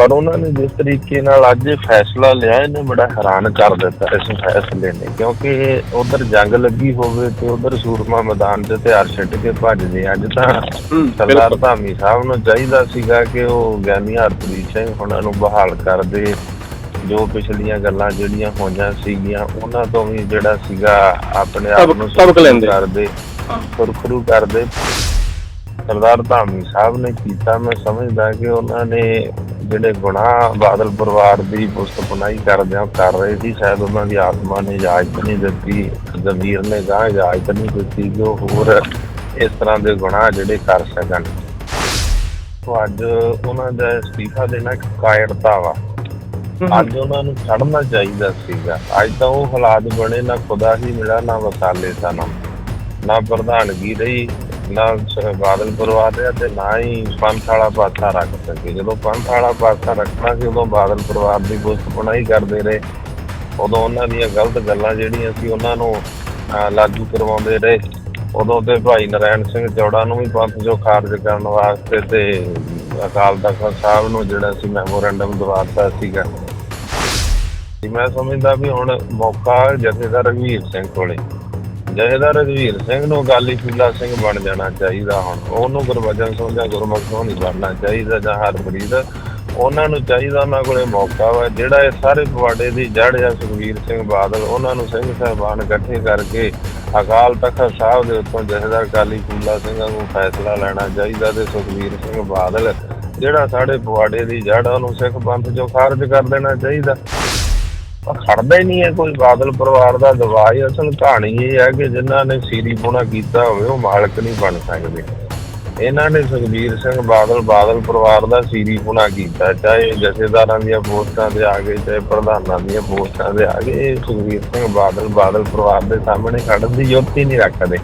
ਪਰ ਉਹਨਾਂ ਨੇ ਜਿਸ ਤਰੀਕੇ ਨਾਲ ਅੱਜ ਫੈਸਲਾ ਲਿਆ ਇਹਨੇ ਬੜਾ ਹੈਰਾਨ ਕਰ ਦਿੱਤਾ ਇਸ ਫੈਸਲੇ ਨੇ ਕਿਉਂਕਿ ਉਧਰ ਜੰਗ ਲੱਗੀ ਹੋਵੇ ਤੇ ਉਧਰ ਸੂਰਮਾ ਮੈਦਾਨ ਤੇ ਹਥਿਆਰ ਛੱਡ ਕੇ ਭੱਜਦੇ ਅੱਜ ਤਾਂ ਸਰਦਾਰ ਧਾਮੀ ਸਾਹਿਬ ਨੂੰ ਚਾਹੀਦਾ ਸੀਗਾ ਕਿ ਉਹ ਗਿਆਨੀ ਹਰਪ੍ਰੀਤ ਸਿੰਘ ਉਹਨਾਂ ਨੂੰ ਬਹਾਲ ਕਰਦੇ ਜੋ ਪਿਛਲੀਆਂ ਗੱਲਾਂ ਜਿਹੜੀਆਂ ਹੋਈਆਂ ਸੀਗੀਆਂ ਉਹਨਾਂ ਤੋਂ ਵੀ ਜਿਹੜਾ ਸੀਗਾ ਆਪਣੇ ਆਪ ਨੂੰ ਸਬਕ ਲੈਂਦੇ। ਕਰਦੇ ਸੁਰਖਰੂ ਕਰਦੇ ਸਰਦਾਰ ਧਾਮੀ ਸਾਹਿਬ ਨੇ ਕੀਤਾ। ਮੈਂ ਸਮਝਦਾ ਕਿ ਉਹਨਾਂ ਨੇ ਜਿਹੜੇ ਗੁਨਾਹ ਬਾਦਲ ਪਰਿਵਾਰ ਦੀ ਪੁਸਤਪਨਾਈ ਕਰਦਿਆਂ ਕਰ ਰਹੇ ਸੀ ਸ਼ਾਇਦ ਉਹਨਾਂ ਦੀ ਆਤਮਾ ਨੇ ਇਜਾਜ਼ਤ ਨਹੀਂ ਦਿੱਤੀ ਜ਼ਮੀਰ ਨੇ ਗਾਹ ਇਜਾਜ਼ਤ ਨਹੀਂ ਦਿੱਤੀ ਕਿ ਉਹ ਹੋਰ ਇਸ ਤਰ੍ਹਾਂ ਦੇ ਗੁਨਾਹ ਜਿਹੜੇ ਕਰ ਸਕਣ। ਤੋਂ ਅੱਜ ਉਹਨਾਂ ਦਾ ਅਸਤੀਫਾ ਦੇਣਾ ਇੱਕ ਕਾਇਰਤਾ ਵਾ। ਅੱਜ ਉਹਨਾਂ ਨੂੰ ਛੱਡਣਾ ਚਾਹੀਦਾ ਸੀਗਾ। ਅੱਜ ਤਾਂ ਉਹ ਹਾਲਾਤ ਬਣੇ ਨਾ ਖੁਦਾ ਹੀ ਮਿਲਾ ਨਾ ਵਸਾਲੇ ਸਨਮ ਨਾ ਪ੍ਰਧਾਨਗੀ ਰਹੀ ਨਾ ਬਾਦਲ ਪਰਿਵਾਰ ਰਿਹਾ ਤੇ ਨਾ ਹੀ ਪੰਥ ਵਾਲਾ ਪਾਸਾ ਰੱਖ ਸਕੇ। ਜਦੋਂ ਪੰਥ ਵਾਲਾ ਪਾਸਾ ਰੱਖਣਾ ਸੀ ਉਦੋਂ ਬਾਦਲ ਪਰਿਵਾਰ ਦੀ ਪੁਸਤਪਨਾਈ ਕਰਦੇ ਰਹੇ। ਉਦੋਂ ਉਹਨਾਂ ਦੀਆਂ ਗਲਤ ਗੱਲਾਂ ਜਿਹੜੀਆਂ ਸੀ, ਉਹਨਾਂ ਨੂੰ ਲਾਗੂ ਕਰਵਾਉਂਦੇ ਰਹੇ। ਉਦੋਂ ਤੇ ਭਾਈ ਨਰੈਣ ਸਿੰਘ ਚੌੜਾ ਨੂੰ ਵੀ ਪੰਥ ਚੋਂ ਖਾਰਜ ਕਰਨ ਵਾਸਤੇ ਤੇ ਅਕਾਲ ਤਖਤ ਸਾਹਿਬ ਨੂੰ ਜਿਹੜਾ ਸੀ ਮੈਮੋਰੈਂਡਮ ਦਵਾਤਾ ਸੀਗਾ। ਜੀ, ਮੈਂ ਸਮਝਦਾ ਵੀ ਹੁਣ ਮੌਕਾ ਜਥੇਦਾਰ ਰਘਵੀਰ ਸਿੰਘ ਕੋਲੇ। ਜਥੇਦਾਰ ਰਘਵੀਰ ਸਿੰਘ ਨੂੰ ਅਕਾਲੀ ਫੂਲਾ ਸਿੰਘ ਬਣ ਜਾਣਾ ਚਾਹੀਦਾ ਹੁਣ। ਉਹਨੂੰ ਗੁਰਬਚਨ ਸਿੰਘ ਜਾਂ ਗੁਰਮੁਖ ਸਿੰਘ ਨਹੀਂ ਬਣਨਾ ਚਾਹੀਦਾ ਜਾਂ ਹਰਪ੍ਰੀਤ। ਉਹਨਾਂ ਨੂੰ ਚਾਹੀਦਾ ਉਹਨਾਂ ਕੋਲੇ ਮੌਕਾ ਵਾ। ਜਿਹੜਾ ਇਹ ਸਾਰੇ ਪਵਾੜੇ ਦੀ ਜੜ ਆ ਸੁਖਵੀਰ ਸਿੰਘ ਬਾਦਲ, ਉਹਨਾਂ ਨੂੰ ਸਿੰਘ ਸਾਹਿਬਾਨ ਇਕੱਠੇ ਕਰਕੇ ਅਕਾਲ ਤਖਤ ਸਾਹਿਬ ਦੇ ਉੱਤੋਂ ਜਥੇਦਾਰ ਅਕਾਲੀ ਫੂਲਾ ਸਿੰਘਾਂ ਨੂੰ ਫੈਸਲਾ ਲੈਣਾ ਚਾਹੀਦਾ ਤੇ ਸੁਖਵੀਰ ਸਿੰਘ ਬਾਦਲ, ਜਿਹੜਾ ਸਾਡੇ ਪਵਾੜੇ ਦੀ ਜੜ ਉਹਨੂੰ ਸਿੱਖ ਪੰਥ ਚੋਂ ਖਾਰਜ ਕਰ ਦੇਣਾ ਚਾਹੀਦਾ। ਖੜਦਾ ਹੀ ਨਹੀਂ ਹੈ ਕੋਈ। ਬਾਦਲ ਪਰਿਵਾਰ ਦਾ ਦਵਾਈ ਅਸਲ ਕਹਾਣੀ ਇਹ ਹੈ ਕਿ ਜਿਨ੍ਹਾਂ ਨੇ ਸੀਰੀ ਪੁਣਾ ਕੀਤਾ ਹੋਵੇ, ਉਹ ਮਾਲਕ ਨਹੀਂ ਬਣ ਸਕਦੇ। ਇਹਨਾਂ ਨੇ ਸੁਖਬੀਰ ਸਿੰਘ ਬਾਦਲ ਬਾਦਲ ਪਰਿਵਾਰ ਦਾ ਸੀਰੀ ਪੁਣਾ ਕੀਤਾ। ਚਾਹੇ ਜਥੇਦਾਰਾਂ ਦੀਆਂ ਪੋਸਟਾਂ ਤੇ ਆ ਗਏ, ਚਾਹੇ ਪ੍ਰਧਾਨਾਂ ਦੀਆਂ ਪੋਸਟਾਂ ਤੇ ਆ ਗਏ ਸੁਖਬੀਰ ਸਿੰਘ ਬਾਦਲ ਬਾਦਲ ਪਰਿਵਾਰ ਦੇ ਸਾਹਮਣੇ ਖੜਨ ਦੀ ਯੁਕਤ ਹੀ ਨਹੀਂ ਰੱਖਦੇ।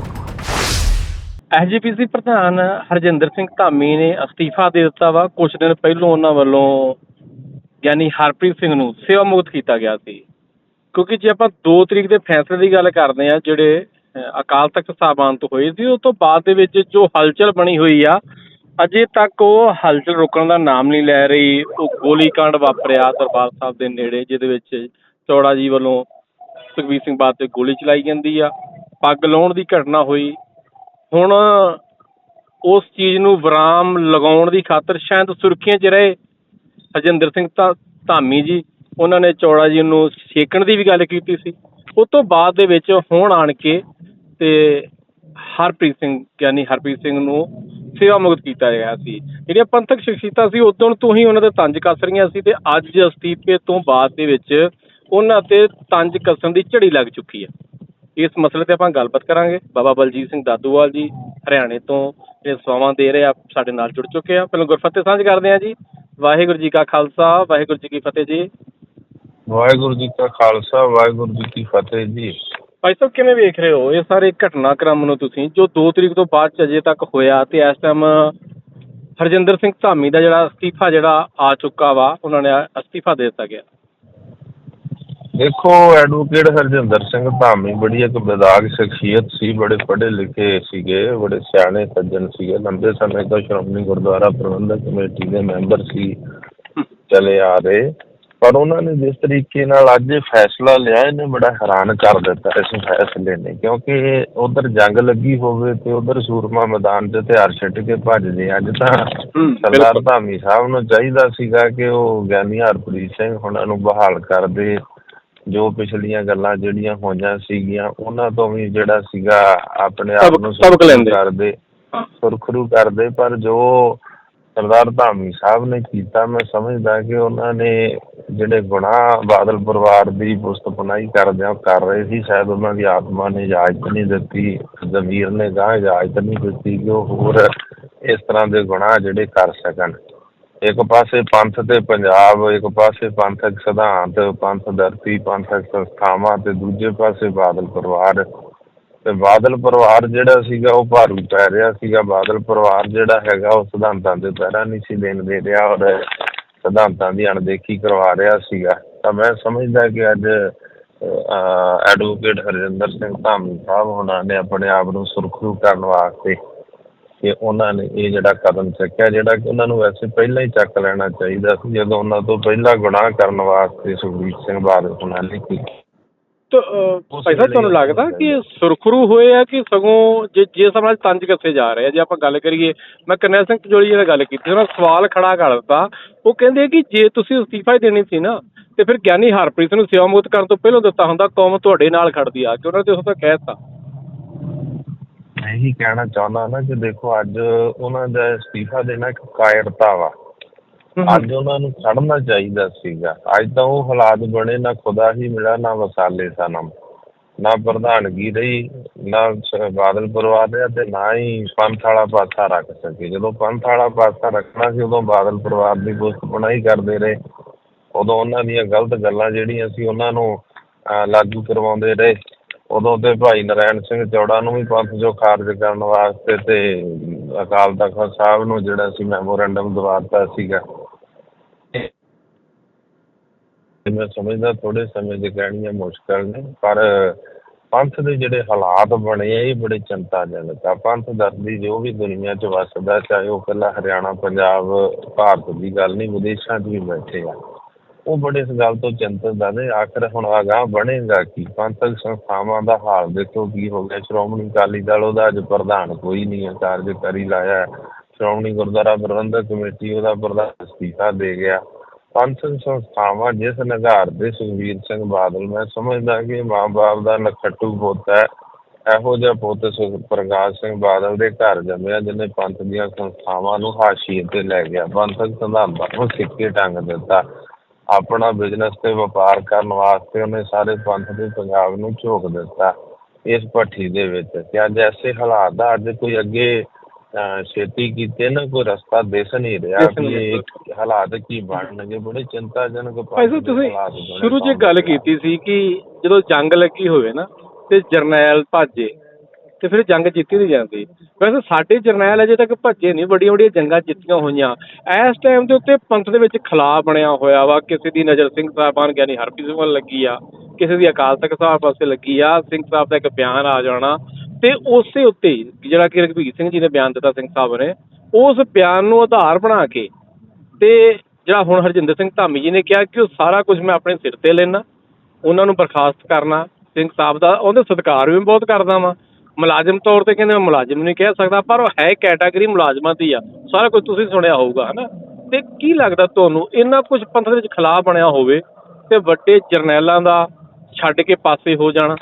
ਐਸਜੀਪੀਸੀ ਪ੍ਰਧਾਨ ਹਰਜਿੰਦਰ ਸਿੰਘ ਧਾਮੀ ਨੇ ਅਸਤੀਫਾ ਦੇ ਦਿੱਤਾ ਵਾ। ਕੁਝ ਦਿਨ ਪਹਿਲਾਂ ਉਹਨਾਂ ਵੱਲੋਂ ਗਿਆਨੀ ਹਰਪ੍ਰੀਤ ਸਿੰਘ ਨੂੰ ਸੇਵਾ ਮੁਕਤ ਕੀਤਾ ਗਿਆ ਸੀ। ਕਿਉਂਕਿ ਜੇ ਆਪਾਂ 2 ਤਰੀਕ ਦੇ ਫੈਸਲੇ ਦੀ ਗੱਲ ਕਰਦੇ ਆ ਜਿਹੜੇ ਅਕਾਲ ਤਖਤ ਸਾਹਿਬਾਨ ਤੋਂ ਹੋਏ ਸੀ ਉਸ ਤੋਂ ਬਾਅਦ ਦੇ ਵਿੱਚ ਜੋ ਹਲਚਲ ਬਣੀ ਹੋਈ ਆ, ਅਜੇ ਤੱਕ ਉਹ ਹਲਚਲ ਰੁਕਣ ਦਾ ਨਾਮ ਨਹੀਂ ਲੈ ਰਹੀ। ਉਹ ਗੋਲੀकांड ਵਾਪਰਿਆ ਦਰਬਾਰ ਸਾਹਿਬ ਦੇ ਨੇੜੇ, ਜਿਹਦੇ ਵਿੱਚ ਚੌੜਾ ਜੀ ਵੱਲੋਂ ਸੁਖਬੀਰ ਸਿੰਘ ਬਾਦ ਤੇ ਗੋਲੀ ਚਲਾਈ ਜਾਂਦੀ ਆ। ਪੱਗ ਲਾਉਣ ਦੀ ਘਟਨਾ ਹੋਈ। ਹੁਣ ਉਸ ਚੀਜ਼ ਨੂੰ ਵਿਰਾਮ ਲਗਾਉਣ ਦੀ ਖਾਤਰ ਸ਼ਾਇਦ ਸੁਰਖੀਆਂ 'ਚ ਰਹੇ। ਹਰਜਿੰਦਰ ਸਿੰਘ ਧਾ- ਧਾਮੀ ਜੀ, ਉਹਨਾਂ ਨੇ ਚੌੜਾ ਜੀ ਨੂੰ ਛੇਕਣ ਦੀ ਵੀ ਗੱਲ ਕੀਤੀ ਸੀ। ਉਸ ਤੋਂ ਬਾਅਦ ਦੇ ਵਿੱਚ ਹੁਣ ਆਣ ਕੇ ਤੇ ਹਰਪ੍ਰੀਤ ਸਿੰਘ ਗਿਆਨੀ ਹਰਪ੍ਰੀਤ ਸਿੰਘ ਨੂੰ ਸੇਵਾ ਮੁਕਤ ਕੀਤਾ ਗਿਆ ਸੀ। ਜਿਹੜੀਆਂ ਪੰਥਕ ਸ਼ਖਸੀਅਤਾਂ ਸੀ, ਉਦੋਂ ਤੋਂ ਹੀ ਉਹਨਾਂ ਦੇ ਤੰਜ ਕੱਸ ਰਹੀਆਂ ਸੀ ਤੇ ਅੱਜ ਅਸਤੀਫੇ ਤੋਂ ਬਾਅਦ ਦੇ ਵਿੱਚ ਉਹਨਾਂ ਤੇ ਤੰਜ ਕੱਸਣ ਦੀ ਝੜੀ ਲੱਗ ਚੁੱਕੀ ਹੈ। ਇਸ ਮਸਲੇ ਤੇ ਆਪਾਂ ਗੱਲਬਾਤ ਕਰਾਂਗੇ। ਬਾਬਾ ਬਲਜੀਤ ਸਿੰਘ ਦਾਦੂਵਾਲ ਜੀ, ਹਰਿਆਣੇ ਤੋਂ, ਇਹ ਸੇਵਾਵਾਂ ਦੇ ਰਹੇ ਆ, ਸਾਡੇ ਨਾਲ ਜੁੜ ਚੁੱਕੇ ਆ। ਪਹਿਲਾਂ ਗੁਰਫਤਿਹ ਸਾਂਝ ਕਰਦੇ ਆ ਜੀ। ਵਾਹਿਗੁਰੂ ਜੀ ਕਾ ਖਾਲਸਾ ਵਾਹਿਗੁਰੂ ਜੀ ਕੀ ਫਤਿਹ ਜੀ। ਵਾਹਿਗੁਰੂ ਜੀ ਕਾ ਖਾਲਸਾ ਵਾਹਿਗੁਰੂ ਜੀ ਕੀ ਫਤਿਹ ਜੀ। ਭਾਈ ਸਾਹਿਬ ਕਿਵੇਂ ਵੇਖ ਰਹੇ ਹੋ ਇਹ ਸਾਰੇ ਘਟਨਾਕ੍ਰਮ ਨੂੰ ਤੁਸੀਂ? ਜੋ 2 ਤਰੀਕ ਤੋਂ ਬਾਅਦ ਚ ਅਜੇ ਤੱਕ ਹੋਇਆ ਤੇ ਇਸ ਟਾਈਮ ਹਰਜਿੰਦਰ ਸਿੰਘ ਧਾਮੀ ਦਾ ਜਿਹੜਾ ਅਸਤੀਫਾ ਜਿਹੜਾ ਆ ਚੁੱਕਾ ਵਾ ਉਹਨਾਂ ਨੇ ਅਸਤੀਫਾ ਦੇ ਦਿੱਤਾ ਗਿਆ। ਦੇਖੋ ਐਡਵੋਕੇਟ ਹਰਜਿੰਦਰ ਸਿੰਘ ਧਾਮੀ ਬੜੀ ਇੱਕ ਵਿਦਾਗ ਸ਼ਖਸੀਅਤ ਸੀ ਬੜੇ ਪੜ੍ਹੇ ਲਿਖੇ ਸੀਗੇ ਬੜੇ ਸਿਆਣੇ ਸੱਜਣ ਸੀਗੇ। ਲੰਬੇ ਸਮੇਂ ਤੋਂ ਸ਼੍ਰੋਮਣੀ ਗੁਰਦੁਆਰਾ ਪ੍ਰਬੰਧਕ ਕਮੇਟੀ ਦੇ ਮੈਂਬਰ ਸੀ ਚਲੇ ਆ ਰਹੇ। ਪਰ ਉਹਨਾਂ ਨੇ ਜਿਸ ਤਰੀਕੇ ਨਾਲ ਅੱਜ ਇਹ ਫੈਸਲਾ ਲਿਆ ਇਹਨੇ ਬੜਾ ਹੈਰਾਨ ਕਰ ਦਿੱਤਾ ਇਸ ਫੈਸਲੇ ਨੇ। ਕਿਉਂਕਿ ਉਧਰ ਜੰਗ ਲੱਗੀ ਹੋਵੇ ਤੇ ਉਧਰ ਸੂਰਮਾ ਮੈਦਾਨ ਤੇ ਹਥਿਆਰ ਛੱਡ ਕੇ ਭੱਜਦੇ ਅੱਜ ਤਾਂ ਸਰਦਾਰ ਧਾਮੀ ਸਾਹਿਬ ਨੂੰ ਚਾਹੀਦਾ ਸੀਗਾ ਕਿ ਉਹ ਗਿਆਨੀ ਹਰਪ੍ਰੀਤ ਸਿੰਘ ਉਹਨਾਂ ਨੂੰ ਬਹਾਲ ਕਰਦੇ ਜੋ ਪਿਛਲੀਆਂ ਗੱਲਾਂ ਜਿਹੜੀਆਂ ਹੋਈਆਂ ਸੀਗੀਆਂ ਉਹਨਾਂ ਤੋਂ ਵੀ ਜਿਹੜਾ ਸੀਗਾ ਆਪਣੇ ਆਪ ਨੂੰ ਸਬਕ ਲੈਂਦੇ। ਕਰਦੇ ਸੁਰਖਰੂ ਕਰਦੇ ਪਰ ਜੋ ਸਰਦਾਰ ਧਾਮੀ ਸਾਹਿਬ ਨੇ ਕੀਤਾ ਮੈਂ ਸਮਝਦਾ ਕਿ ਉਹਨਾਂ ਨੇ ਜਿਹੜੇ ਗੁਨਾਹ ਬਾਦਲ ਪਰਿਵਾਰ ਦੀ ਪੁਸਤਪਨਾਈ ਕਰਦਿਆਂ ਕਰ ਰਹੇ ਸੀ ਸ਼ਾਇਦ ਉਹਨਾਂ ਦੀ ਆਤਮਾ ਨੇ ਇਜਾਜ਼ਤ ਨਹੀਂ ਦਿੱਤੀ ਜ਼ਮੀਰ ਨੇ ਗਾਹ ਇਜਾਜ਼ਤ ਨਹੀਂ ਦਿੱਤੀ ਕਿ ਉਹ ਹੋਰ ਇਸ ਤਰ੍ਹਾਂ ਦੇ ਗੁਨਾਹ ਜਿਹੜੇ ਕਰ ਸਕਣ ਇੱਕ ਪਾਸੇ ਪੰਥ ਤੇ ਪੰਜਾਬ, ਇੱਕ ਪਾਸੇ ਪੰਥਕ ਸਿਧਾਂਤ, ਪੰਥ ਧਰਤੀ ਪੰਥਕ ਸੰਸਥਾਵਾਂ ਤੇ ਦੂਜੇ ਪਾਸੇ ਬਾਦਲ ਪਰਿਵਾਰ। ਤੇ ਬਾਦਲ ਪਰਿਵਾਰ ਜਿਹੜਾ ਸੀਗਾ ਉਹ ਭਾਰੂ ਪੈ ਰਿਹਾ ਸੀਗਾ। ਬਾਦਲ ਪਰਿਵਾਰ ਜਿਹੜਾ ਹੈਗਾ ਉਹ ਸਿਧਾਂਤਾਂ ਦੇ ਪਹਿਰਾ ਨਹੀਂ ਸੀ ਦੇਣ ਦੇ ਰਿਹਾ ਔਰ ਸਿਧਾਂਤਾਂ ਦੀ ਅਣਦੇਖੀ ਕਰਵਾ ਰਿਹਾ ਸੀਗਾ। ਤਾਂ ਮੈਂ ਸਮਝਦਾ ਕਿ ਅੱਜ ਐਡਵੋਕੇਟ ਹਰਜਿੰਦਰ ਸਿੰਘ ਧਾਮੀ ਸਾਹਿਬ ਹੋਣਾ ਨੇ ਆਪਣੇ ਆਪ ਨੂੰ ਸੁਰਖਰੂ ਕਰਨ ਵਾਸਤੇ ਕਿ ਉਹਨਾਂ ਨੇ ਇਹ ਜਿਹੜਾ ਕਦਮ ਚੱਕਿਆ ਜਿਹੜਾ ਕਿ ਉਹਨਾਂ ਨੂੰ ਵੈਸੇ ਪਹਿਲਾਂ ਹੀ ਚੱਕ ਲੈਣਾ ਚਾਹੀਦਾ ਸੀ ਜਦੋਂ ਉਹਨਾਂ ਤੋਂ ਪਹਿਲਾਂ ਗੁਨਾਹ ਕਰਨ ਵਾਸਤੇ ਸੁਖਬੀਰ ਸਿੰਘ ਬਾਦਲ ਉਹਨਾਂ ਨੇ ਕੀਤਾ। ਤਾਂ ਭਾਈ ਸਾਹਿਬ ਤੁਹਾਨੂੰ ਲੱਗਦਾ ਕਿ ਸੁਰਖਰੂ ਹੋਏ ਆ ਕਿ ਸਗੋਂ ਜੇ ਜੇ ਸਮਾਜ ਤੰਜ ਕੱਸੇ ਜਾ ਰਹੇ ਜੇ ਆਪਾਂ ਗੱਲ ਕਰੀਏ ਮੈਂ ਕਰਨੈਲ ਸਿੰਘ ਜੋਲੀ ਜੀ ਨਾਲ ਗੱਲ ਕੀਤੀ ਉਹਨਾਂ ਸਵਾਲ ਖੜਾ ਕਰ ਦਿੱਤਾ। ਉਹ ਕਹਿੰਦੇ ਕਿ ਜੇ ਤੁਸੀਂ ਅਸਤੀਫਾ ਹੀ ਦੇਣੀ ਸੀ ਨਾ ਤੇ ਫਿਰ ਗਿਆਨੀ ਹਰਪ੍ਰੀਤ ਨੂੰ ਸੇਵਾ ਮੁਕਤ ਕਰਨ ਤੋਂ ਪਹਿਲਾਂ ਦਿੱਤਾ ਹੁੰਦਾ ਕੌਮ ਤੁਹਾਡੇ ਨਾਲ ਖੜਦੀ ਆ ਕਿ ਉਹਨਾਂ ਨੇ ਉਸ ਤੋਂ ਕਹਿ ਦਿੱਤਾ। ਮੈਂ ਇਹੀ ਕਹਿਣਾ ਚਾਹੁੰਦਾ ਨਾ ਕਿ ਦੇਖੋ ਅੱਜ ਉਹਨਾਂ ਦਾ ਅਸਤੀਫਾ ਦੇਣਾ ਇੱਕ ਕਾਇਰਤਾ ਵਾ। ਅੱਜ ਉਹਨਾਂ ਨੂੰ ਖੜਨਾ ਚਾਹੀਦਾ ਸੀਗਾ। ਅੱਜ ਤਾਂ ਉਹ ਹਾਲਾਤ ਬਣੇ ਨਾ ਖੁਦਾ ਹੀ ਮਿਲਾ ਨਾ ਵਸਾਲੇ ਸਨਮ ਨਾ ਪ੍ਰਧਾਨਗੀ ਰਹੀ ਨਾ ਬਾਦਲ ਪਰਿਵਾਰ ਰਿਹਾ ਤੇ ਨਾ ਹੀ ਪੰਥ ਵਾਲਾ ਪਾਸਾ ਰੱਖ ਸਕੇ। ਜਦੋਂ ਪੰਥ ਵਾਲਾ ਪਾਸਾ ਰੱਖਣਾ ਸੀ ਉਦੋਂ ਬਾਦਲ ਪਰਿਵਾਰ ਦੀ ਪੁਸਤ ਬਣਾਈ ਕਰਦੇ ਰਹੇ। ਉਦੋਂ ਉਹਨਾਂ ਦੀਆਂ ਗਲਤ ਗੱਲਾਂ ਜਿਹੜੀਆਂ ਸੀ ਉਹਨਾਂ ਨੂੰ ਲਾਗੂ ਕਰਵਾਉਂਦੇ ਰਹੇ। ਉਦੋਂ ਤੇ ਭਾਈ ਨਰੈਣ ਸਿੰਘ ਚੌੜਾ ਨੂੰ ਵੀ ਪੰਥ ਚੋਂ ਖਾਰਜ ਕਰਨ ਵਾਸਤੇ ਤੇ ਅਕਾਲ ਤਖਤ ਸਾਹਿਬ ਨੂੰ ਜਿਹੜਾ ਸੀ ਮੈਮੋਰੈਂਡਮ ਦਵਾਤਾ ਸੀਗਾ। ਮੈਂ ਸਮਝਦਾ ਥੋੜੇ ਸਮੇਂ ਦੇ ਕਹਿਣੀਆਂ ਮੁਸ਼ਕਲ ਨੇ, ਪਰ ਪੰਥ ਦੇ ਜਿਹੜੇ ਹਾਲਾਤ ਬਣੇ ਆ, ਇਹ ਬੜੇ ਚਿੰਤਾਜਨਕ ਆ। ਪੰਥ ਦਰਦੀ ਜੋ ਵੀ ਦੁਨੀਆ 'ਚ ਵਸਦਾ, ਚਾਹੇ ਉਹ ਇਕੱਲਾ ਹਰਿਆਣਾ, ਪੰਜਾਬ, ਭਾਰਤ ਦੀ ਗੱਲ ਨਹੀਂ, ਵਿਦੇਸ਼ਾਂ 'ਚ ਵੀ ਬੈਠੇ ਆ। ਉਹ ਬੜੇ ਇਸ ਗੱਲ ਤੋਂ ਚਿੰਤਤ ਆ ਨੇ, ਆਖਰ ਹੁਣ ਅਗਾਂਹ ਬਣੇਗਾ ਕੀ? ਪੰਥਕ ਸੰਸਥਾਵਾਂ ਦਾ ਹਾਲ ਦੇਖੋ ਕੀ ਹੋ ਗਿਆ। ਸ਼੍ਰੋਮਣੀ ਅਕਾਲੀ ਦਲ ਉਹਦਾ ਅੱਜ ਪ੍ਰਧਾਨ ਕੋਈ ਨਹੀਂ ਹੈ ਕਾਰਜਕਾਰੀ ਲਾਇਆ ਸ਼੍ਰੋਮਣੀ ਗੁਰਦੁਆਰਾ ਪ੍ਰਬੰਧਕ ਕਮੇਟੀ ਉਹਦਾ ਪ੍ਰਧਾਨ ਅਸਤੀਫਾ ਦੇ ਗਿਆ। ਪੰਥਕ ਸੰਸਥਾਵਾਂ ਜਿਸ ਨਿਗਾਰ ਦੇ ਸੁਖਬੀਰ ਸਿੰਘ ਬਾਦਲ, ਮੈਂ ਸਮਝਦਾ ਕਿ ਮਾਂ-ਬਾਪ ਦਾ ਨਖੱਟੂ ਪੁੱਤ ਹੈ। ਇਹੋ ਜਿਹਾ ਪੁੱਤ ਪ੍ਰਕਾਸ਼ ਸਿੰਘ ਬਾਦਲ ਦੇ ਘਰ ਜੰਮਿਆ, ਜਿਹਨੇ ਪੰਥ ਦੀਆਂ ਸੰਸਥਾਵਾਂ ਨੂੰ ਹਾਸ਼ੀਏ ਤੇ ਲੈ ਗਿਆ। ਪੰਥਕ ਸਿਧਾਂਤਾਂ ਨੂੰ ਸਿੱਕੇ ਟੰਗ ਦਿੱਤਾ। ਆਪਣਾ ਬਿਜ਼ਨਸ ਤੇ ਵਪਾਰ ਕਰਨ ਵਾਸਤੇ ਉਹਨੇ ਸਾਰੇ ਪੰਥ ਦੇ ਪੰਜਾਬ ਨੂੰ ਝੋਕ ਦਿੱਤਾ ਇਸ ਭੱਠੀ ਦੇ ਵਿੱਚ ਕਿ ਅੱਜ ਐਸੇ ਹਾਲਾਤ ਦਾ ਅੱਜ ਕੋਈ ਅੱਗੇ ਛੇਤੀ ਕੀਤੇ ਨਾ ਕੋਈ ਰਸਤਾ ਦਿਸ ਨਹੀਂ ਰਿਹਾ ਕਿ ਹਾਲਾਤ ਕੀ ਬਣਨਗੇ। ਬੜੇ ਚਿੰਤਾਜਨਕ ਭਾਈ ਤੁਸੀਂ ਸ਼ੁਰੂ 'ਚ ਗੱਲ। ਕੀਤੀ ਸੀ ਕਿ ਜਦੋਂ ਜੰਗ ਲੱਗੀ ਹੋਵੇ ਨਾ ਤੇ ਜਰਨੈਲ ਭੱਜੇ ਤੇ ਫਿਰ ਜੰਗ ਜਿੱਤੀ ਨਹੀਂ ਜਾਂਦੀ। ਵੈਸੇ ਸਾਡੇ ਜਰਨੈਲ ਅਜੇ ਤੱਕ ਭੱਜੇ ਨਹੀਂ ਵੱਡੀਆਂ ਵੱਡੀਆਂ ਜੰਗਾਂ ਜਿੱਤੀਆਂ ਹੋਈਆਂ। ਇਸ ਟਾਈਮ ਦੇ ਉੱਤੇ ਪੰਥ ਦੇ ਵਿੱਚ ਖਲਾਅ ਬਣਿਆ ਹੋਇਆ ਵਾ। ਕਿਸੇ ਦੀ ਨਜ਼ਰ ਸਿੰਘ ਸਾਹਿਬਾਨ ਗਿਆਨੀ ਹਰਪ੍ਰੀਤ ਸਿੰਘ ਵੱਲ ਲੱਗੀ ਆ। ਕਿਸੇ ਦੀ ਅਕਾਲ ਤਖਤ ਸਾਹਿਬ ਪਾਸੇ ਲੱਗੀ ਆ। ਸਿੰਘ ਸਾਹਿਬ ਦਾ ਇੱਕ ਬਿਆਨ ਆ ਜਾਣਾ। ਤੇ ਉਸੇ ਉੱਤੇ ਜਿਹੜਾ ਕਿ ਰਘਬੀਰ ਸਿੰਘ ਜੀ ਨੇ ਬਿਆਨ ਦਿੱਤਾ ਸਿੰਘ ਸਾਹਿਬ ਨੇ, ਉਸ ਬਿਆਨ ਨੂੰ ਆਧਾਰ ਬਣਾ ਕੇ ਤੇ ਜਿਹੜਾ ਹੁਣ ਹਰਜਿੰਦਰ ਸਿੰਘ ਧਾਮੀ ਜੀ ਨੇ ਕਿਹਾ ਕਿ ਉਹ ਸਾਰਾ ਕੁਝ ਮੈਂ ਆਪਣੇ ਸਿਰ ਤੇ ਲੈਣਾ ਉਹਨਾਂ ਨੂੰ ਬਰਖਾਸਤ ਕਰਨਾ, ਸਿੰਘ ਸਾਹਿਬ ਦਾ ਉਹਦੇ ਸਤਿਕਾਰ ਵੀ ਬਹੁਤ ਕਰਦਾ ਵਾਂ। ਮੁਲਾਜ਼ਮ ਤੌਰ ਤੇ ਕਹਿੰਦੇ ਮੈਂ ਮੁਲਾਜ਼ਮ ਨਹੀਂ ਕਹਿ ਸਕਦਾ, ਪਰ ਉਹ ਹੈ ਕੈਟਾਗਰੀ ਮੁਲਾਜ਼ਮਾਂ ਦੀ ਆ। ਸਾਰਾ ਕੁਝ ਤੁਸੀਂ ਸੁਣਿਆ ਹੋਊਗਾ, ਹਨਾ? ਤੇ ਕੀ ਲੱਗਦਾ ਤੁਹਾਨੂੰ? ਇੰਨਾ ਕੁਝ ਪੰਥ ਦੇ ਵਿੱਚ ਖਿਲਾਫ ਬਣਿਆ ਹੋਵੇ ਤੇ ਵੱਡੇ ਜਰਨੈਲਾਂ ਦਾ ਛੱਡ ਕੇ ਪਾਸੇ ਹੋ ਜਾਣਾ।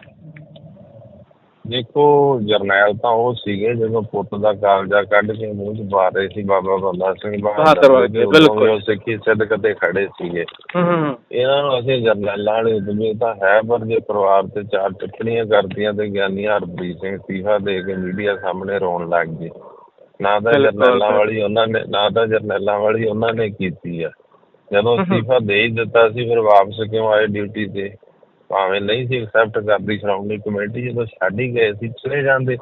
ਦੇਖੋ ਜਰਨੈਲ ਤਾਂ ਉਹ ਸੀਗੇ ਜਦੋਂ ਪੁੱਤ ਦਾ ਕਾਲਜਾ ਕੱਢ ਕੇ ਮੂੰਹ 'ਚ ਪਾ ਰਹੇ ਸੀ ਬਾਬਾ ਬੰਦਾ ਸਿੰਘ ਬਹਾਦਰ ਵਰਗੇ, ਬਿਲਕੁਲ। ਉਹ ਸਿੱਖੀ ਸਿੱਧਕ ਤੇ ਖੜੇ ਸੀਗੇ। ਇਹਨਾਂ ਨੂੰ ਅਸੀਂ ਜਰਨੈਲਾਂ ਵਾਲੇ ਉਦਮੀ ਤਾਂ ਹੈ ਪਰ ਜੇ ਪਰਿਵਾਰ ਤੇ ਚਾਰ ਟਿੱਪਣੀਆਂ ਕਰਦੀਆਂ ਤੇ ਗਿਆਨੀ ਹਰਪ੍ਰੀਤ ਸਿੰਘ ਅਸਤੀਫਾ ਦੇ ਕੇ ਮੀਡੀਆ ਸਾਹਮਣੇ ਰੋਣ ਲੱਗ ਗਏ। ਨਾ ਤਾਂ ਜਰਨੈਲਾਂ ਵਾਲੀ ਉਹਨਾਂ ਨੇ ਨਾ ਤਾਂ ਜਰਨੈਲਾਂ ਵਾਲੀ ਉਹਨਾਂ ਨੇ ਕੀਤੀ ਆ। ਜਦੋਂ ਅਸਤੀਫਾ ਦੇ ਹੀ ਦਿੱਤਾ ਸੀ ਫਿਰ ਵਾਪਸ ਕਿਉਂ ਆਏ ਡਿਊਟੀ ਤੇ? ਭਾਵੇਂ ਨਹੀਂ ਸੀ ਐਕਸੈਪਟ ਕਰਦੀ ਸ਼੍ਰੋਮਣੀ ਕਮੇਟੀ ਜਦੋਂ ਛੱਡ ਹੀ ਗਏ ਸੀ ਚਲੇ ਜਾਂਦੇ।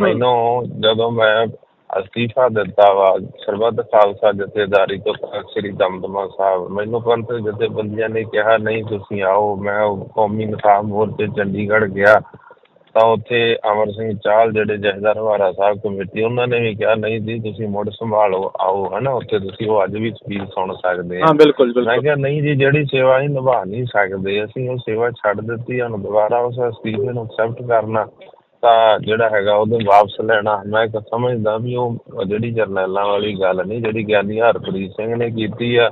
ਮੈਨੂੰ ਜਦੋਂ ਮੈਂ ਅਸਤੀਫਾ ਦਿੱਤਾ ਵਾ ਸਰਬੱਤ ਖਾਲਸਾ ਜਥੇਦਾਰੀ ਤੋਂ ਸ੍ਰੀ ਦਮਦਮਾ ਸਾਹਿਬ ਮੈਨੂੰ ਪੰਥ ਜਥੇਬੰਦੀਆਂ ਨੇ ਕਿਹਾ ਨਹੀਂ ਤੁਸੀਂ ਆਓ ਮੈਂ ਕੌਮੀ ਇਨਸਾਫ ਮੋਰਚੇ ਚੰਡੀਗੜ੍ਹ ਗਿਆ। ਤਾਂ ਉੱਥੇ ਅਮਰ ਸਿੰਘ ਚਾਹਲ ਜਿਹੜੇ ਜਥੇਦਾਰ ਹਵਾਰਾ ਸਾਹਿਬ ਕਮੇਟੀ ਉਹਨਾਂ ਨੇ ਵੀ ਕਿਹਾ ਨਹੀਂ ਜੀ ਤੁਸੀਂ ਮੁੜ ਸੰਭਾਲੋ ਆਓ ਹਨਾ? ਉੱਥੇ ਤੁਸੀਂ ਉਹ ਅੱਜ ਵੀ ਸਪੀਚ ਸੁਣ ਸਕਦੇ ਆ। ਹਾਂ ਬਿਲਕੁਲ ਮੈਂ ਬਿਲਕੁਲ ਕਿਹਾ ਨਹੀਂ ਜੀ ਜਿਹੜੀ ਸੇਵਾ ਹੀ ਨਿਭਾ ਨਹੀਂ ਸਕਦੇ ਅਸੀਂ ਉਹ ਸੇਵਾ ਛੱਡ ਦਿੱਤੀ ਹੁਣ ਦੁਬਾਰਾ ਉਸ ਅਸਤੀਫੇ ਨੂੰ ਐਕਸੈਪਟ ਕਰਨਾ ਤਾਂ ਜਿਹੜਾ ਹੈਗਾ ਉਹਦੇ ਵਾਪਸ ਲੈਣਾ। ਮੈਂ ਸਮਝਦਾ ਵੀ ਉਹ ਜਿਹੜੀ ਜਰਨੈਲਾਂ ਵਾਲੀ ਗੱਲ ਨਹੀਂ ਜਿਹੜੀ ਗਿਆਨੀ ਹਰਪ੍ਰੀਤ ਸਿੰਘ ਨੇ ਕੀਤੀ ਆ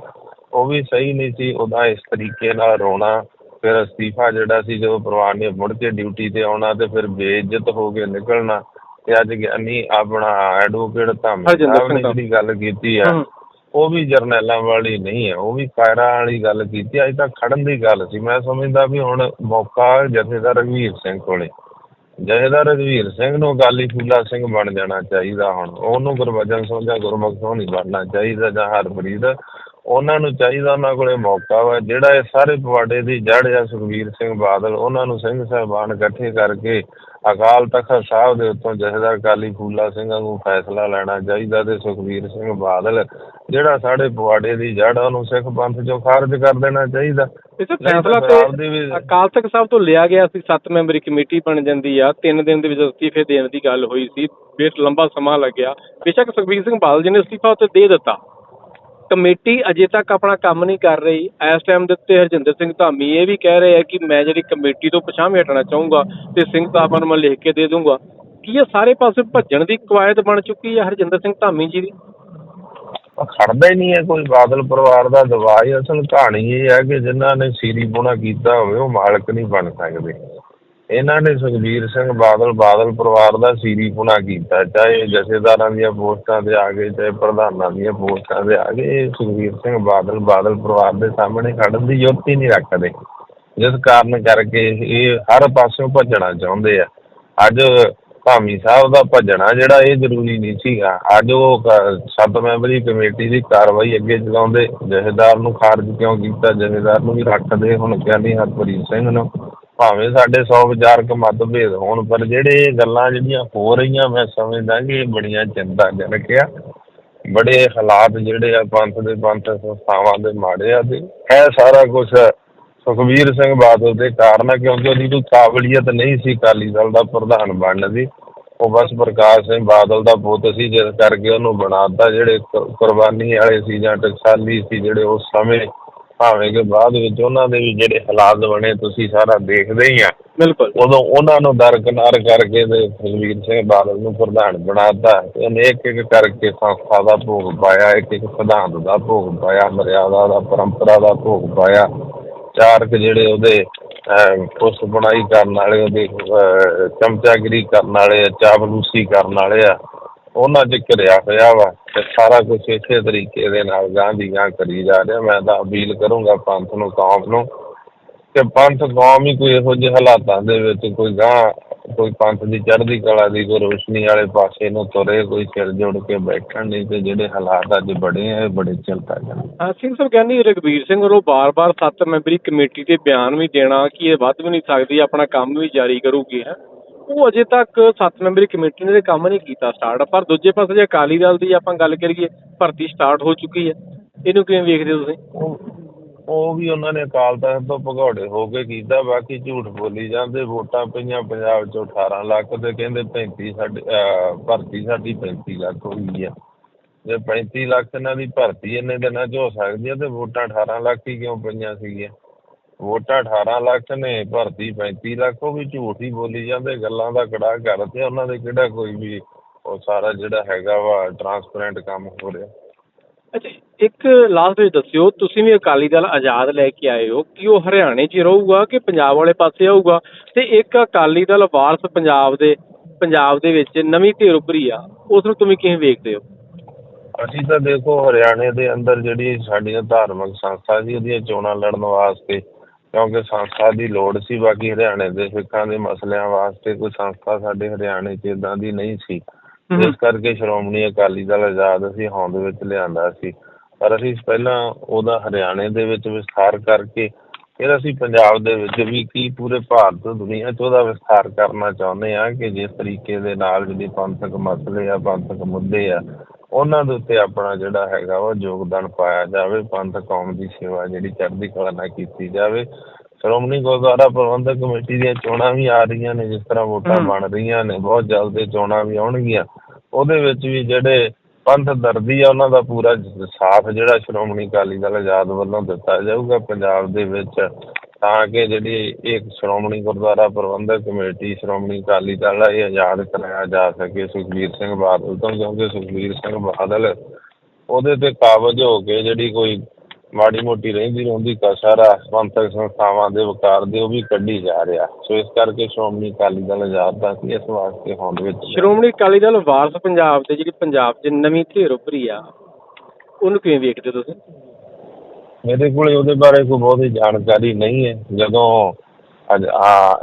ਉਹ ਵੀ ਸਹੀ ਨਹੀਂ ਸੀ ਉਹਦਾ ਇਸ ਤਰੀਕੇ ਨਾਲ ਰੋਣਾ ਫਿਰ ਅਸਤੀਫਾ ਜਿਹੜਾ ਸੀ ਜਦੋਂ ਪਰਿਵਾਰ ਨੇ ਮੁੜ ਕੇ ਡਿਊਟੀ ਤੇ ਆਉਣਾ ਤੇ ਫਿਰ ਬੇਇੱਜ਼ਤ ਹੋ ਕੇ ਨਿਕਲਣਾ ਤੇ ਅੱਜ ਗਿਆਨੀ ਆਪਣਾ ਐਡਵੋਕੇਟ ਧਾਮੀ ਸਾਹਿਬ ਨੇ ਜਿਹੜੀ ਗੱਲ ਕੀਤੀ ਆ ਉਹ ਵੀ ਜਰਨੈਲਾਂ ਵਾਲੀ ਨਹੀਂ ਹੈ ਉਹ ਵੀ ਕਾਇਰਾਂ ਵਾਲੀ ਗੱਲ ਕੀਤੀ ਅੱਜ ਤਾਂ ਖੜਨ ਦੀ ਗੱਲ ਸੀ। ਮੈਂ ਸਮਝਦਾ ਵੀ ਹੁਣ ਮੌਕਾ ਜਥੇਦਾਰ ਰਘਵੀਰ ਸਿੰਘ ਕੋਲੇ। ਜਥੇਦਾਰ ਰਘਵੀਰ ਸਿੰਘ ਨੂੰ ਅਕਾਲੀ ਫੂਲਾ ਸਿੰਘ ਬਣ ਜਾਣਾ ਚਾਹੀਦਾ ਹੁਣ। ਉਹਨੂੰ ਗੁਰਬਚਨ ਸਿੰਘ ਜਾਂ ਗੁਰਮੁਖ ਸਿੰਘ ਨਹੀਂ ਬਣਨਾ ਚਾਹੀਦਾ ਜਾਂ ਹਰਪ੍ਰੀਤ ਉਹਨਾਂ ਨੂੰ ਚਾਹੀਦਾ ਉਹਨਾਂ ਕੋਲੇ ਮੌਕਾ ਵਾ ਜਿਹੜਾ ਇਹ ਸਾਰੇ ਪਵਾੜੇ ਦੀ ਜੜ ਆ ਸੁਖਬੀਰ ਸਿੰਘ ਬਾਦਲ ਉਹਨਾਂ ਨੂੰ ਸਿੰਘ ਸਾਹਿਬਾਨ ਇਕੱਠੇ ਕਰਕੇ ਅਕਾਲ ਤਖਤ ਸਾਹਿਬ ਦੇ ਉੱਤੋਂ ਜਥੇਦਾਰ ਕਾਲੀ ਫੂਲਾ ਸਿੰਘਾਂ ਨੂੰ ਫੈਸਲਾ ਲੈਣਾ ਚਾਹੀਦਾ ਤੇ ਸੁਖਬੀਰ ਸਿੰਘ ਬਾਦਲ ਜਿਹੜਾ ਸਾਡੇ ਪਵਾੜੇ ਦੀ ਜੜ ਆ ਉਹਨੂੰ ਸਿੱਖ ਪੰਥ ਚੋਂ ਖਾਰਜ ਕਰ ਦੇਣਾ ਚਾਹੀਦਾ। ਤਾਂ ਫੈਸਲਾ ਤੇ ਅਕਾਲ ਤਖਤ ਸਾਹਿਬ ਤੋਂ ਲਿਆ ਗਿਆ ਸੀ ਸੱਤ ਮੈਂਬਰੀ ਕਮੇਟੀ ਬਣ ਜਾਂਦੀ ਆ ਤਿੰਨ ਦਿਨ ਦੇ ਵਿੱਚ ਅਸਤੀਫੇ ਦੇਣ ਦੀ ਗੱਲ ਹੋਈ ਸੀ ਫਿਰ ਲੰਬਾ ਸਮਾਂ ਲੱਗਿਆ। ਬੇਸ਼ੱਕ ਸੁਖਬੀਰ ਸਿੰਘ ਬਾਦਲ ਜੀ ਨੇ ਅਸਤੀਫਾ ਉੱਤੇ ਦੇ ਦਿੱਤਾ। ਕਮੇਟੀ ਅਜੇ ਤੱਕ ਆਪਣਾ ਕੰਮ ਨਹੀਂ ਕਰ ਰਹੀ। ਇਸ ਟਾਈਮ ਦੇ ਉੱਤੇ ਹਰਜਿੰਦਰ ਸਿੰਘ ਧਾਮੀ ਇਹ ਵੀ ਕਹਿ ਰਹੇ ਆ ਕਿ ਮੈਂ ਜਿਹੜੀ ਕਮੇਟੀ ਤੋਂ ਪਛਾਣ ਹਟਣਾ ਚਾਹੂੰਗਾ ਤੇ ਸਿੰਘ ਸਾਹਿਬਾਂ ਨੂੰ ਮੈਂ ਲਿਖ ਕੇ ਦੇ ਦੂੰਗਾ। ਕੀ ਇਹ ਸਾਰੇ ਪਾਸੇ ਭੱਜਣ ਦੀ ਕਵਾਇਦ ਬਣ ਚੁੱਕੀ ਹੈ ਹਰਜਿੰਦਰ ਸਿੰਘ ਧਾਮੀ ਜੀ ਦੀ? ਖੜਦਾ ਹੀ ਨਹੀਂ ਹੈ ਕੋਈ। ਬਾਦਲ ਪਰਿਵਾਰ ਦਾ ਦਬਾਅ ਅਸਲ ਕਹਾਣੀ ਇਹ ਹੈ ਕਿ ਜਿਨ੍ਹਾਂ ਨੇ ਸੀਰੀ ਬੁਣਾ ਕੀਤਾ ਹੋਵੇ, ਉਹ ਮਾਲਕ ਨਹੀਂ ਬਣ ਸਕਦੇ। ਇਹਨਾਂ ਨੇ ਸੁਖਬੀਰ ਸਿੰਘ ਬਾਦਲ ਬਾਦਲ ਪਰਿਵਾਰ ਦਾ ਸੀਰੀ ਬੁਣਾ ਕੀਤਾ, ਚਾਹੇ ਜਥੇਦਾਰਾਂ ਦੀਆਂ ਪੋਸਟਾਂ ਤੇ ਆ ਗਏ, ਚਾਹੇ ਪ੍ਰਧਾਨਾਂ ਦੀਆਂ ਪੋਸਟਾਂ ਤੇ ਆ ਗਏ, ਇਹ ਸੁਖਬੀਰ ਸਿੰਘ ਬਾਦਲ ਬਾਦਲ ਪਰਿਵਾਰ ਦੇ ਸਾਹਮਣੇ ਖੜਨ ਦੀ ਯੁਕਤ ਹੀ ਨਹੀਂ ਰੱਖਦੇ। ਜਿਸ ਕਾਰਨ ਕਰਕੇ ਇਹ ਹਰ ਪਾਸਿਓਂ ਭੱਜਣਾ ਚਾਹੁੰਦੇ ਆ। ਅੱਜ ਭਾਮੀ ਸਾਹਿਬ ਦਾ ਭੱਜਣਾ ਜਿਹੜਾ ਇਹ ਜ਼ਰੂਰੀ ਨਹੀਂ ਸੀਗਾ। ਅੱਜ ਉਹ ਸੱਤ ਮੈਂਬਰੀ ਕਮੇਟੀ ਦੀ ਕਾਰਵਾਈ ਅੱਗੇ ਚਲਾਉਂਦੇ, ਜਥੇਦਾਰ ਨੂੰ ਖਾਰਜ ਕਿਉਂ ਕੀਤਾ, ਜਥੇਦਾਰ ਨੂੰ ਵੀ ਰੱਖਦੇ, ਹੁਣ ਗਿਆਨੀ ਹਰਪ੍ਰੀਤ ਸਿੰਘ ਨੂੰ। ਭਾਵੇਂ ਸਾਡੇ 100 ਵਿਚਾਰਕ ਮਤਭੇਦ ਹੋਣ, ਪਰ ਜਿਹੜੇ ਗੱਲਾਂ ਜਿਹੜੀਆਂ ਹੋ ਰਹੀਆਂ, ਮੈਂ ਸਮਝਦਾ ਕਿ ਇਹ ਬੜੀਆਂ ਚਿੰਤਾਜਨਕ ਆ। ਬੜੇ ਹਾਲਾਤ ਜਿਹੜੇ ਆ, ਪੰਥ ਦੇ ਪੰਥ ਸੰਸਥਾਵਾਂ ਦੇ ਮਾੜੇ ਆ ਤੇ ਇਹ ਸਾਰਾ ਕੁਝ ਸੁਖਬੀਰ ਸਿੰਘ ਬਾਦਲ ਦੇ ਕਾਰਨ ਆ, ਕਿਉਂਕਿ ਉਹਦੀ ਕੋਈ ਕਾਬਲੀਅਤ ਨਹੀਂ ਸੀ ਅਕਾਲੀ ਦਲ ਦਾ ਪ੍ਰਧਾਨ ਬਣਨ ਦੀ। ਉਹ ਬਸ ਪ੍ਰਕਾਸ਼ ਸਿੰਘ ਬਾਦਲ ਦਾ ਪੁੱਤ ਸੀ, ਜਿਸ ਕਰਕੇ ਉਹਨੂੰ ਬਣਾਤਾ ਜਿਹੜੇ ਕੁਰਬਾਨੀ ਵਾਲੇ ਸੀ ਜਾਂ ਟਕਸਾਲੀ ਸੀ, ਜਿਹੜੇ ਉਸ ਸਮੇਂ ਭਾਵੇਂ ਕਿ ਬਾਅਦ ਵਿੱਚ ਉਹਨਾਂ ਦੇ ਵੀ ਜਿਹੜੇ ਹਾਲਾਤ ਬਣੇ ਤੁਸੀਂ ਸਾਰਾ ਦੇਖਦੇ ਹੀ ਆ। ਬਿਲਕੁਲ। ਉਦੋਂ ਉਹਨਾਂ ਨੂੰ ਦਰਕਨਾਰ ਕਰਕੇ ਤੇ ਸੁਖਬੀਰ ਸਿੰਘ ਬਾਦਲ ਨੂੰ ਪ੍ਰਧਾਨ ਬਣਾਤਾ। ਤੇ ਉਹਨੇ ਇੱਕ ਇੱਕ ਕਰਕੇ ਸੰਸਥਾ ਦਾ ਭੋਗ ਪਾਇਆ ਇੱਕ ਇੱਕ ਸਿਧਾਂਤ ਦਾ ਭੋਗ ਪਾਇਆ ਮਰਿਆਦਾ ਦਾ ਪਰੰਪਰਾ ਦਾ ਭੋਗ ਪਾਇਆ। ਚਾਰ ਕੁ ਜਿਹੜੇ ਉਹਦੇ ਪੁਸਤ ਬਣਾਈ ਕਰਨ ਵਾਲੇ ਉਹਦੇ ਚਮਚਾਗਿਰੀ ਕਰਨ ਵਾਲੇ ਆ, ਚਾਪਲੂਸੀ ਕਰਨ ਵਾਲੇ ਆ। ਉਹਨਾਂ 'ਚ ਘਿਰਿਆ ਹੋਇਆ ਵਾ ਤੇ ਸਾਰਾ ਕੁਝ ਇਸੇ ਤਰੀਕੇ ਦੇ ਨਾਲ ਗਾਂ ਦੀ ਗਾਂ ਕਰੀ ਜਾ ਰਿਹਾ। ਮੈਂ ਤਾਂ ਅਪੀਲ ਕਰੂੰਗਾ ਪੰਥ ਨੂੰ, ਕੌਮ ਨੂੰ ਕਿ ਪੰਥ, ਕੌਮ ਹੀ ਕੋਈ ਇਹੋ ਜਿਹੇ ਹਾਲਾਤਾਂ ਦੇ ਵਿੱਚ ਕੋਈ ਗਾਂ ਕੋਈ ਪੰਥ ਦੀ ਚੜ੍ਹਦੀ ਕਲਾ ਦੀ, ਕੋਈ ਰੋਸ਼ਨੀ ਵਾਲੇ ਪਾਸੇ ਨੂੰ ਤੁਰੇ, ਕੋਈ ਸਿਰ ਜੋੜ ਕੇ ਬੈਠਣ ਨਹੀਂ ਤੇ ਜਿਹੜੇ ਹਾਲਾਤ ਅੱਜ ਬੜੇ ਆ, ਇਹ ਬੜੇ ਚਿੰਤਾਜਨਕ ਹਾਂ, ਸਿੰਘ ਸਾਹਿਬ ਕਹਿੰਦੀ ਰਘਬੀਰ ਸਿੰਘ ਵੱਲੋਂ ਬਾਰ-ਬਾਰ ਸੱਤ ਮੈਂਬਰੀ ਕਮੇਟੀ ਦੇ ਬਿਆਨ ਵੀ ਦੇਣਾ ਕਿ ਇਹ ਵੱਧ ਵੀ ਨਹੀਂ ਸਕਦੀ, ਆਪਣਾ ਕੰਮ ਵੀ ਜਾਰੀ ਕਰੂਗੀ, ਹੈ। ਉਹ ਅਜੇ ਤੱਕ ਸੱਤ ਮੈਂਬਰੀ ਕਮੇਟੀ ਨੇ ਕੰਮ ਨਹੀਂ ਕੀਤਾ ਸਟਾਰਟ ਪਰ ਦੂਜੇ ਪਾਸੇ ਜੇ ਅਕਾਲੀ ਦਲ ਦੀ ਆਪਾਂ ਗੱਲ ਕਰੀਏ, ਭਰਤੀ ਸਟਾਰਟ ਹੋ ਚੁੱਕੀ ਹੈ। ਇਹਨੂੰ ਕਿਵੇਂ ਵੇਖਦੇ ਹੋ ਤੁਸੀਂ? ਉਹ ਵੀ ਉਹਨਾਂ ਨੇ ਅਕਾਲ ਤਖਤ ਤੋਂ ਭਗੌੜੇ ਹੋ ਕੇ ਕੀਤਾ, ਬਾਕੀ ਝੂਠ ਬੋਲੀ ਜਾਂਦੇ, ਵੋਟਾਂ ਪਈਆਂ ਪੰਜਾਬ 'ਚੋਂ 18 ਲੱਖ ਤੇ ਕਹਿੰਦੇ 35 ਸਾਡੀ ਭਰਤੀ ਸਾਡੀ 35 ਲੱਖ ਹੋਈ ਆ। ਜੇ 35 ਲੱਖ ਇਹਨਾਂ ਦੀ ਭਰਤੀ ਇੰਨੇ ਦਿਨਾਂ 'ਚ ਹੋ ਸਕਦੀ ਹੈ ਤੇ ਵੋਟਾਂ 18 ਲੱਖ ਹੀ ਕਿਉਂ ਪਈਆਂ ਸੀਗੀਆਂ? ਵੋਟਾਂ 18 ਲੱਖ ਨੇ ਭਰਤੀ 35 ਲੱਖ ਉਹ ਵੀ ਝੂਠ ਹੀ ਬੋਲੀ ਜਾਂਦੇ ਗੱਲਾਂ ਦਾ ਕੜਾ ਕਰਦੇ ਉਹਨਾਂ ਦੇ ਕਿਹੜਾ ਕੋਈ ਵੀ ਉਹ ਸਾਰਾ ਜਿਹੜਾ ਹੈਗਾ ਵਾ ਟਰਾਂਸਪੇਰੈਂਟ ਕੰਮ ਹੋ ਰਿਹਾ। ਅੱਛਾ ਇੱਕ ਲਾਸਟ ਵਿੱਚ ਦੱਸਿਓ ਤੁਸੀਂ ਵੀ ਅਕਾਲੀ ਦਲ ਆਜ਼ਾਦ ਲੈ ਕੇ ਆਏ ਹੋ ਕਿ ਉਹ ਹਰਿਆਣੇ 'ਚ ਰਹੂਗਾ ਕਿ ਪੰਜਾਬ ਵਾਲੇ ਪਾਸੇ ਆਊਗਾ? ਤੇ ਇੱਕ ਅਕਾਲੀ ਦਲ ਵਾਰਸ ਪੰਜਾਬ ਦੇ ਪੰਜਾਬ ਦੇ ਵਿੱਚ ਨਵੀਂ ਧਿਰ ਉੱਭਰੀ ਆ ਉਸ ਨੂੰ ਤੁਸੀਂ ਕਿਵੇਂ ਵੇਖਦੇ ਹੋ? ਅਸੀਂ ਤਾਂ ਦੇਖੋ ਹਰਿਆਣੇ ਦੇ ਅੰਦਰ ਜਿਹੜੀ ਸਾਡੀਆਂ ਧਾਰਮਿਕ ਸੰਸਥਾ ਸੀ ਉਹਦੀਆਂ ਚੋਣਾਂ ਲੜਨ ਵਾਸਤੇ ਕਿਉਂਕਿ ਸੰਸਥਾ ਦੀ ਲੋੜ ਸੀ ਬਾਕੀ ਹਰਿਆਣੇ ਦੇ ਸਿੱਖਾਂ ਦੇ ਮਸਲਿਆਂ ਵਾਸਤੇ ਕੋਈ ਸੰਸਥਾ ਸਾਡੇ ਹਰਿਆਣੇ 'ਚ ਇਦਾਂ ਦੀ ਨਹੀਂ ਸੀ। ਇਸ ਕਰਕੇ ਸ਼੍ਰੋਮਣੀ ਅਕਾਲੀ ਦਲ ਆਜ਼ਾਦ ਅਸੀਂ ਹੋਂਦ ਵਿੱਚ ਲਿਆਂਦਾ ਸੀ। ਪਰ ਅਸੀਂ ਪਹਿਲਾਂ ਉਹਦਾ ਹਰਿਆਣੇ ਦੇ ਵਿੱਚ ਵਿਸਥਾਰ ਕਰਕੇ ਫਿਰ ਅਸੀਂ ਪੰਜਾਬ ਦੇ ਵਿੱਚ ਵੀ ਕੀ ਪੂਰੇ ਭਾਰਤ ਦੁਨੀਆ 'ਚ ਉਹਦਾ ਵਿਸਥਾਰ ਕਰਨਾ ਚਾਹੁੰਦੇ ਆ ਕਿ ਜਿਸ ਤਰੀਕੇ ਦੇ ਨਾਲ ਜਿਹੜੀ ਪੰਥਕ ਮਸਲੇ ਆ ਪੰਥਕ ਮੁੱਦੇ ਆ ਉਹਨਾਂ ਦੇ ਉੱਤੇ ਆਪਣਾ ਜਿਹੜਾ ਹੈਗਾ ਉਹ ਯੋਗਦਾਨ ਪਾਇਆ ਜਾਵੇ ਪੰਥ ਕੌਮ ਦੀ ਸੇਵਾ ਜਿਹੜੀ ਚੜ੍ਹਦੀ ਕਲਾ ਨਾਲ ਕੀਤੀ ਜਾਵੇ। ਸ਼੍ਰੋਮਣੀ ਗੁਰਦੁਆਰਾ ਪ੍ਰਬੰਧਕ ਕਮੇਟੀ ਦੀਆਂ ਚੋਣਾਂ ਵੀ ਆ ਰਹੀਆਂ ਨੇ ਜਿਸ ਤਰ੍ਹਾਂ ਵੋਟਾਂ। ਬਣ ਰਹੀਆਂ ਨੇ ਬਹੁਤ ਜਲਦੀ ਚੋਣਾਂ ਵੀ ਆਉਣਗੀਆਂ। ਉਹਦੇ ਵਿੱਚ ਵੀ ਜਿਹੜੇ ਪੰਥ ਦਰਦੀ ਆ ਉਹਨਾਂ ਦਾ ਪੂਰਾ ਸਾਥ ਜਿਹੜਾ ਸ਼੍ਰੋਮਣੀ ਅਕਾਲੀ ਦਲ ਆਜ਼ਾਦ ਵੱਲੋਂ ਦਿੱਤਾ ਜਾਊਗਾ। ਪੰਜਾਬ ਦੇ ਵਿੱਚ ਤਾਂ ਕਿ ਜਿਹੜੀ ਇੱਕ ਸ਼੍ਰੋਮਣੀ ਗੁਰਦੁਆਰਾ ਪ੍ਰਬੰਧਕ ਕਮੇਟੀ, ਸ਼੍ਰੋਮਣੀ ਅਕਾਲੀ ਦਲ ਆ, ਇਹ ਆਜ਼ਾਦ ਕਰਾਇਆ ਜਾ ਸਕੇ ਸੁਖਬੀਰ ਸਿੰਘ ਬਾਦਲ ਤੋਂ, ਕਿਉਂਕਿ ਸੁਖਬੀਰ ਸਿੰਘ ਬਾਦਲ ਉਹਦੇ ਤੇ ਕਾਬਜ ਹੋ ਕੇ ਜਿਹੜੀ ਕੋਈ ਮਾੜੀ ਮੋਟੀ ਰਹਿੰਦੀ ਰਹਿੰਦੀ ਕਸਰ ਆ, ਪੰਥਕ ਸੰਸਥਾਵਾਂ ਦੇ ਵਕਾਰ ਦੇ, ਉਹ ਵੀ ਕੱਢੀ ਜਾ ਰਿਹਾ। ਸੋ ਇਸ ਕਰਕੇ ਸ਼੍ਰੋਮਣੀ ਅਕਾਲੀ ਦਲ ਆਜ਼ਾਦ ਦਾ ਸੀ ਇਸ ਵਾਸਤੇ ਹੋਂਦ ਵਿੱਚ ਸ਼੍ਰੋਮਣੀ ਅਕਾਲੀ ਦਲ ਵਾਰਸ ਪੰਜਾਬ ਤੇ ਜਿਹੜੀ ਪੰਜਾਬ 'ਚ ਨਵੀਂ ਧਿਰ ਉੱਭਰੀ ਆ, ਉਹਨੂੰ ਕਿਵੇਂ ਵੇਖਦੇ ਹੋ ਤੁਸੀਂ? ਮੇਰੇ ਕੋਲ ਉਹਦੇ ਬਾਰੇ ਕੋਈ ਬਹੁਤੀ ਜਾਣਕਾਰੀ ਨਹੀਂ ਹੈ। ਜਦੋਂ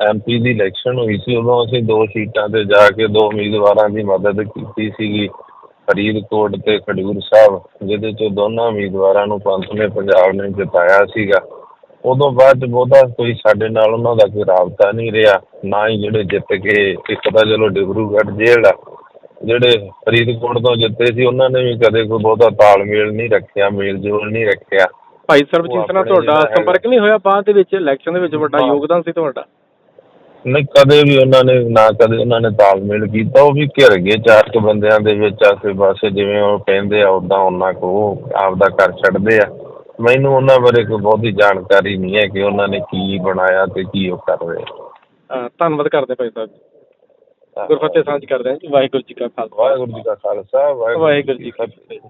ਐਮਪੀ ਦੀ ਇਲੈਕਸ਼ਨ ਹੋਈ ਸੀ, ਉਦੋਂ ਅਸੀਂ ਦੋ ਸੀਟਾਂ ਤੇ ਜਾ ਕੇ ਦੋ ਉਮੀਦਵਾਰਾਂ ਦੀ ਮਦਦ ਕੀਤੀ ਸੀਗੀ। ਫਰੀਦਕੋਟ ਤੇ ਖਡੂਰ ਸਾਹਿਬ, ਜਿਹਦੇ ਚ ਦੋਨਾਂ ਉਮੀਦਵਾਰਾਂ ਨੂੰ ਪੰਥ ਨੇ ਪੰਜਾਬ ਨੇ ਜਿਤਾਇਆ ਸੀਗਾ। ਉਦੋਂ ਬਾਅਦ 'ਚ ਬਹੁਤਾ ਕੋਈ ਸਾਡੇ ਨਾਲ ਉਹਨਾਂ ਦਾ ਕੋਈ ਰਾਬਤਾ ਨਹੀਂ ਰਿਹਾ। ਨਾ ਹੀ ਜਿਹੜੇ ਜਿੱਤ ਕੇ ਇੱਕ ਤਾਂ ਚਲੋ ਡਿਬਰੂਗੜ੍ਹ ਜੇਲ੍ਹ ਆ, ਜਿਹੜੇ ਫਰੀਦਕੋਟ ਤੋਂ ਜਿੱਤੇ ਸੀ, ਉਹਨਾਂ ਨੇ ਵੀ ਕਦੇ ਕੋਈ ਬਹੁਤਾ ਤਾਲਮੇਲ ਨਹੀਂ ਰੱਖਿਆ, ਮੇਲ ਜੋਲ ਨਹੀਂ ਰੱਖਿਆ। ਭਾਈ ਸਰਬਜੀਤ ਨਾਲ ਤੁਹਾਡਾ ਸੰਪਰਕ ਨਹੀਂ ਹੋਇਆ ਬਾਅਦ ਦੇ ਵਿੱਚ ਇਲੈਕਸ਼ਨ ਦੇ ਵਿੱਚ ਵੱਡਾ। ਯੋਗਦਾਨ ਸੀ ਤੁਹਾਡਾ? ਨਹੀਂ ਕਦੇ ਵੀ ਉਹਨਾਂ ਨੇ ਨਾ ਕਦੇ ਉਹਨਾਂ ਨੇ ਤਾਲਮੇਲ ਕੀਤਾ ਉਹ ਵੀ ਘਿਰ ਗਏ ਚਾਰ ਕੁ ਬੰਦਿਆਂ ਦੇ ਵਿੱਚ ਆਸੇ ਪਾਸੇ ਜਿਵੇਂ ਉਹ ਕਹਿੰਦੇ ਆ ਉਦਾਂ ਉਹਨਾਂ ਕੋ ਆਪਦਾ ਘਰ ਛੱਡਦੇ ਆ। ਮੈਨੂੰ ਉਹਨਾਂ ਬਾਰੇ ਕੋਈ ਬਹੁਤੀ ਜਾਣਕਾਰੀ ਨਹੀਂ ਹੈ ਕਿ ਉਹਨਾਂ ਨੇ ਕੀ ਬਣਾਇਆ ਤੇ ਕੀ ਉਹ ਕਰ ਰਹੇ ਧੰਨਵਾਦ ਕਰਦੇ ਭਾਈ ਸਾਹਿਬ ਆ। ਗੁਰਫਤਿਹ ਸਾਂਝ ਕਰਦੇ ਹਾਂ ਵਾਹਿਗੁਰੂ ਜੀ ਕਾ ਖਾਲਸਾ। ਵਾਹਿਗੁਰੂ ਜੀ ਕਾ ਖਾਲਸਾ ਵਾਹਿਗੁਰੂ ਜੀ ਕੀ ਫਤਿਹ।